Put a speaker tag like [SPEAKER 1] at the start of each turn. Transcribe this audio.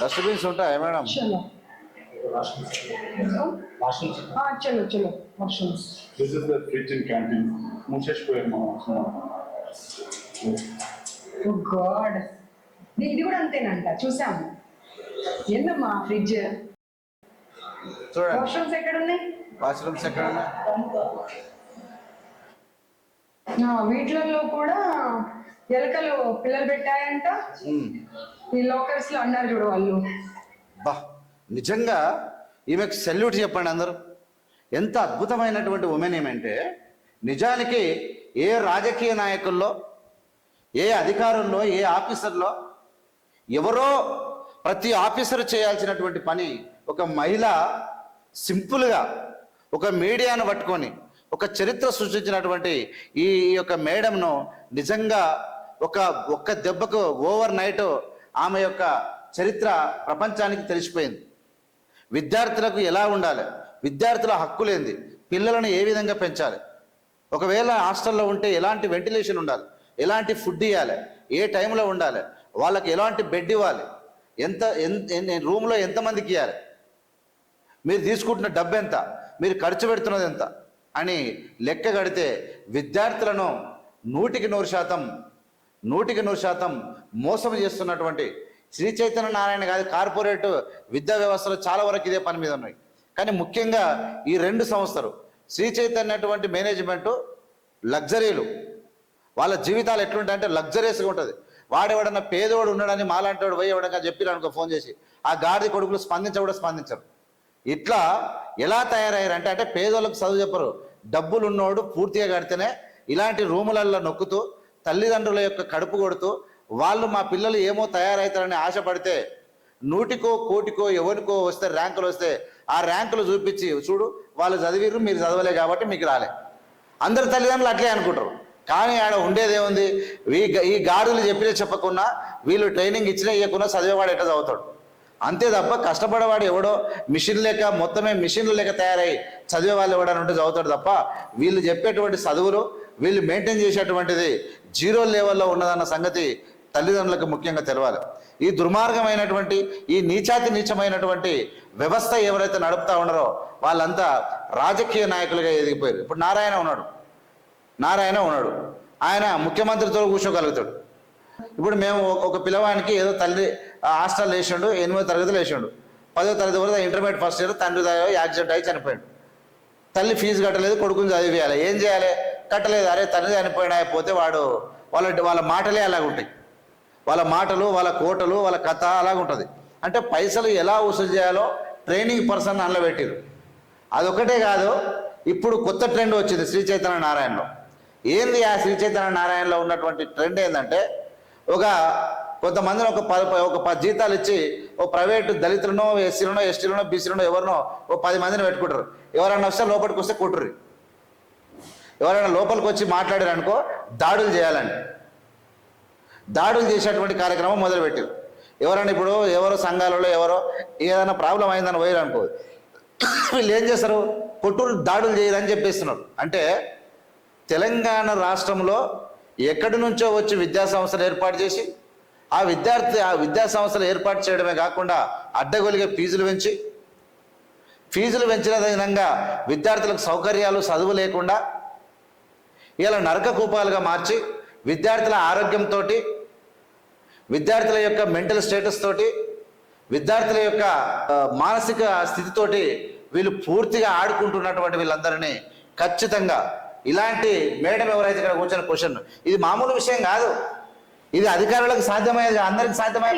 [SPEAKER 1] Dustbins ఉంటాయా madam?
[SPEAKER 2] Oh ఇది కూడా అంతేనంట చూసాము. ఏందమ్మా ఫ్రిడ్జ్
[SPEAKER 1] చూడండి.
[SPEAKER 2] వాష్రూమ్స్ ఎక్కడ ఉన్నాయి
[SPEAKER 1] వాష్రూమ్స్ ఎక్కడ ఉన్నాయి
[SPEAKER 2] వీటిలలో కూడా ఎలకలు పిల్లలు పెట్టాయంట. ఈ లోకర్స్లో అన్నారు చూడు వాళ్ళు.
[SPEAKER 1] బా నిజంగా ఈమెకు సెల్యూట్ చెప్పండి అందరూ. ఎంత అద్భుతమైనటువంటి ఉమెన్ ఏమంటే నిజానికి ఏ రాజకీయ నాయకుల్లో ఏ అధికారుల్లో ఏ ఆఫీసర్లో ఎవరో ప్రతి ఆఫీసర్ చేయాల్సినటువంటి పని ఒక మహిళ సింపుల్గా ఒక మీడియాను పట్టుకొని ఒక చరిత్ర సృష్టించినటువంటి ఈ యొక్క మేడంను నిజంగా ఒక ఒక్క దెబ్బకు ఓవర్ నైట్ ఆమె యొక్క చరిత్ర ప్రపంచానికి తెలిసిపోయింది. విద్యార్థులకు ఎలా ఉండాలి? విద్యార్థుల హక్కులేంది పిల్లలను ఏ విధంగా పెంచాలి? ఒకవేళ హాస్టల్లో ఉంటే ఎలాంటి వెంటిలేషన్ ఉండాలి? ఎలాంటి ఫుడ్ ఇవ్వాలి ఏ టైంలో ఉండాలి? వాళ్ళకి ఎలాంటి బెడ్ ఇవ్వాలి? ఎంత రూమ్లో ఎంతమందికి ఇవ్వాలి మీరు తీసుకుంటున్న డబ్బు ఎంత మీరు ఖర్చు పెడుతున్నది ఎంత? అని లెక్క కడితే విద్యార్థులను నూటికి నూరు శాతం నూటికి నూరు శాతం మోసం చేస్తున్నటువంటి శ్రీ చైతన్య నారాయణ కాదు కార్పొరేట్ విద్యా వ్యవస్థలో చాలా వరకు ఇదే పని మీద ఉన్నాయి. కానీ ముఖ్యంగా ఈ రెండు సంస్థలు శ్రీ చైతన్య అటువంటి మేనేజ్మెంటు లగ్జరీలు వాళ్ళ జీవితాలు ఎట్లుంటాయంటే లగ్జరీస్గా ఉంటుంది. వాడెవడన్నా పేదోడు ఉన్నాడని మాలాంటి వాడు పోయి ఎవడన్నా చెప్పిన అనుకో ఫోన్ చేసి ఆ గాడిద కొడుకులు స్పందించ కూడా స్పందించరు. ఇట్లా ఎలా తయారయ్యారంటే అంటే పేదోళ్ళకు చదువు చెప్పరు. డబ్బులు ఉన్నోడు పూర్తిగా కడితేనే ఇలాంటి రూములల్లో నొక్కుతూ తల్లిదండ్రుల యొక్క కడుపు కొడుతూ వాళ్ళు మా పిల్లలు ఏమో తయారవుతారని ఆశపడితే నూటికో కోటికో ఎవరికో వస్తే ర్యాంకులు వస్తే ఆ ర్యాంకులు చూపించి చూడు వాళ్ళు చదివిర్రు మీరు చదవలే కాబట్టి మీకు రాలే. అందరు తల్లిదండ్రులు అట్లే అనుకుంటారు. కానీ ఆడ ఉండేదేముంది? ఈ ఈ గాడులు చెప్పినా చెప్పకుండా వీళ్ళు ట్రైనింగ్ ఇచ్చినా ఇవ్వకుండా చదివేవాడు ఎట్లా చదువుతాడు? అంతే తప్ప కష్టపడేవాడు ఎవడో మిషన్ లేక మొత్తమే మిషన్లు లేక తయారై చదివే వాళ్ళు ఎవడని ఉంటే చదువుతాడు తప్ప వీళ్ళు చెప్పేటువంటి చదువులు వీళ్ళు మెయింటైన్ చేసేటువంటిది జీరో లెవెల్లో ఉన్నదన్న సంగతి తల్లిదండ్రులకు ముఖ్యంగా తెలవాలి. ఈ దుర్మార్గమైనటువంటి ఈ నీచాతి నీచమైనటువంటి వ్యవస్థ ఎవరైతే నడుపుతా ఉన్నారో వాళ్ళంతా రాజకీయ నాయకులుగా ఎదిగిపోయారు. ఇప్పుడు నారాయణ ఉన్నాడు. నారాయణ ఉన్నాడు. ఆయన ముఖ్యమంత్రితో కూర్చోగలుగుతాడు. ఇప్పుడు మేము ఒక- పిల్లవానికి ఏదో తల్లి హాస్టల్ వేసిండు ఎనిమిదో తరగతిలో వేసిండు పదో తరగతి వరకు ఇంటర్మీడియట్ ఫస్ట్ ఇయర్ తండ్రి యాక్సిడెంట్ అయి చనిపోయాడు. తల్లి ఫీజు కట్టలేదు కొడుకుని చదివేయాలి ఏం చేయాలి? కట్టలేదు. అరే తండ్రి చనిపోయినా పోతే వాడు వాళ్ళ వాళ్ళ మాటలే అలాగ ఉంటాయి. వాళ్ళ మాటలు వాళ్ళ కోటలు వాళ్ళ కథ అలాగ ఉంటుంది. అంటే పైసలు ఎలా వసూలు చేయాలో ట్రైనింగ్ పర్సన్ అందులో పెట్టిరు. అదొకటే కాదు ఇప్పుడు కొత్త ట్రెండ్ వచ్చింది శ్రీ చైతన్య నారాయణలో. ఏంది ఆ శ్రీ చైతన్య నారాయణలో ఉన్నటువంటి ట్రెండ్ ఏంటంటే ఒక కొంతమందిని ఒక పది ఒక పది జీతాలు ఇచ్చి ఓ ప్రైవేటు దళితులను ఎస్సీలను ఎస్టీలను బీసీలను ఎవరినో ఓ పది మందిని పెట్టుకుంటారు. ఎవరైనా వస్తే లోపలికి వస్తే కొట్టుర్రి. ఎవరైనా లోపలికి వచ్చి మాట్లాడారు అనుకో దాడులు చేయాలని దాడులు చేసేటువంటి కార్యక్రమం మొదలుపెట్టారు. ఎవరైనా ఇప్పుడు ఎవరో సంఘాలలో ఎవరో ఏదైనా ప్రాబ్లం అయిందని పోయారు అనుకో వీళ్ళు ఏం చేస్తారు? కొట్టులు దాడులు చేయరని చెప్పేస్తున్నారు. అంటే తెలంగాణ రాష్ట్రంలో ఎక్కడి నుంచో వచ్చి విద్యా సంస్థలు ఏర్పాటు చేసి ఆ విద్యార్థి ఆ విద్యా సంస్థలు ఏర్పాటు చేయడమే కాకుండా అడ్డగొలిగే ఫీజులు పెంచి ఫీజులు పెంచిన విధంగా విద్యార్థులకు సౌకర్యాలు చదువు లేకుండా ఇలా నరక కూపాలుగా మార్చి విద్యార్థుల ఆరోగ్యంతో విద్యార్థుల యొక్క మెంటల్ స్టేటస్ తోటి విద్యార్థుల యొక్క మానసిక స్థితితోటి వీళ్ళు పూర్తిగా ఆడుకుంటున్నటువంటి వీళ్ళందరినీ ఖచ్చితంగా ఇలాంటి మేడం ఎవరైతే ఇక్కడ కూర్చొని క్వశ్చన్. ఇది మామూలు విషయం కాదు. ఇది అధికారులకు సాధ్యమయ్యేది అందరికి సాధ్యమయ్యే